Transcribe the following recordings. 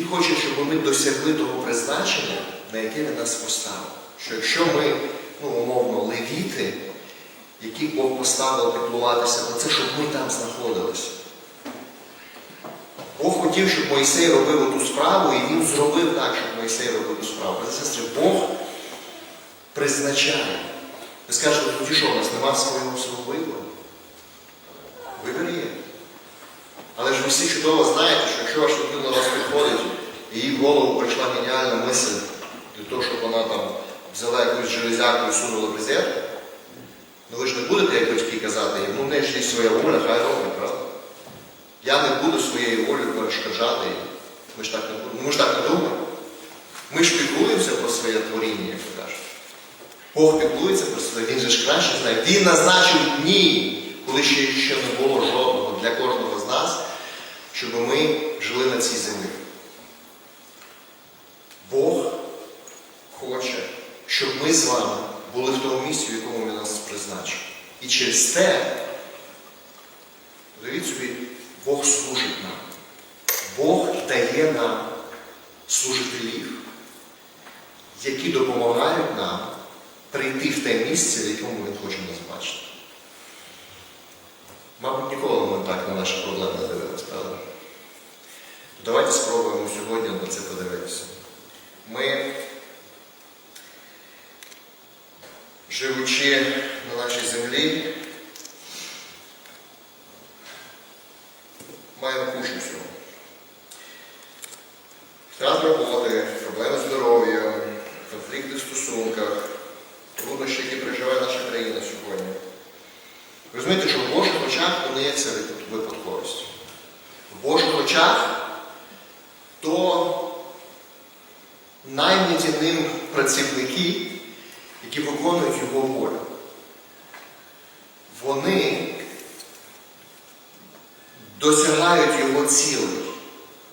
Він хоче, щоб ми досягли того призначення, на яке він нас поставив. Що якщо ми, ну, умовно, левіти, яких Бог поставив піклуватися про це, щоб ми там знаходилися. Бог хотів, щоб Мойсей робив ту справу, і він зробив так, щоб Мойсей робив ту справу. Сестри, Бог призначає. Ви скажете, тоді що, у нас немає свого свого вибору? Вибір є. Але ж ви всі чудово знаєте, що якщо ваша людина вас підходить, і їй в голову прийшла геніальна мисль для того, щоб вона там взяла якусь железяку і сунула в розетку, ну ви ж не будете, як батьки, казати, ну в неї ж є своя воля, хай робить, правда? Я не буду своєю волею перешкоджати їй. Ми ж так не будемо. Ну, ми ж так не думаємо. Ми ж піклуємося про своє творіння, як ви кажете. Бог піклується про себе, він же ж краще знає. Він назначив дні, коли ще, ще не було жодного для кожного з нас, щоб ми жили на цій землі. Бог хоче, щоб ми з вами були в тому місці, в якому він нас призначив. І через те, уявіть собі, Бог служить нам. Бог дає нам служителів, які допомагають нам прийти в те місце, в якому він хоче нас бачити. Мабуть, ніколи ми так на наші проблеми не дивилися, правда? Давайте спробуємо сьогодні на це подивитися. Ми, живучи на нашій землі, маємо кучу всього. Втрат роботи, проблеми з здоров'ям, конфлікти в стосунках, труднощі, які переживає наша країна сьогодні. Розумієте, що в Божих очах не є це випадковість. В Божих очах то найміті ним працівники, які виконують його волю. Вони досягають його цілей.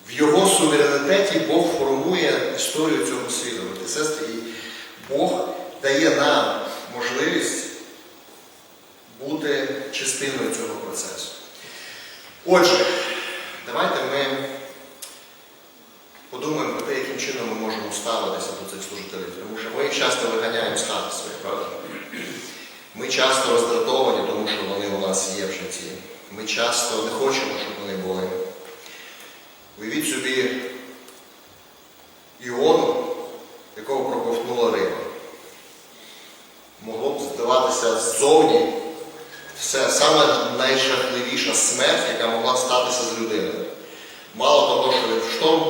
В його суверенітеті Бог формує історію цього світу. Сестри, і Бог дає нам можливість бути частиною цього процесу. Отже, чином ми можемо ставитися до цих служителів, тому що ми їх часто виганяємо з хати своїх, правда? Ми часто роздратовані, тому що вони у нас є в житті. Ми часто не хочемо, щоб вони були. Уявіть собі Іону, якого проковтнула риба. Могло б здаватися ззовні все саме найжахливіша смерть, яка могла статися з людиною. Мало того, що в шторм.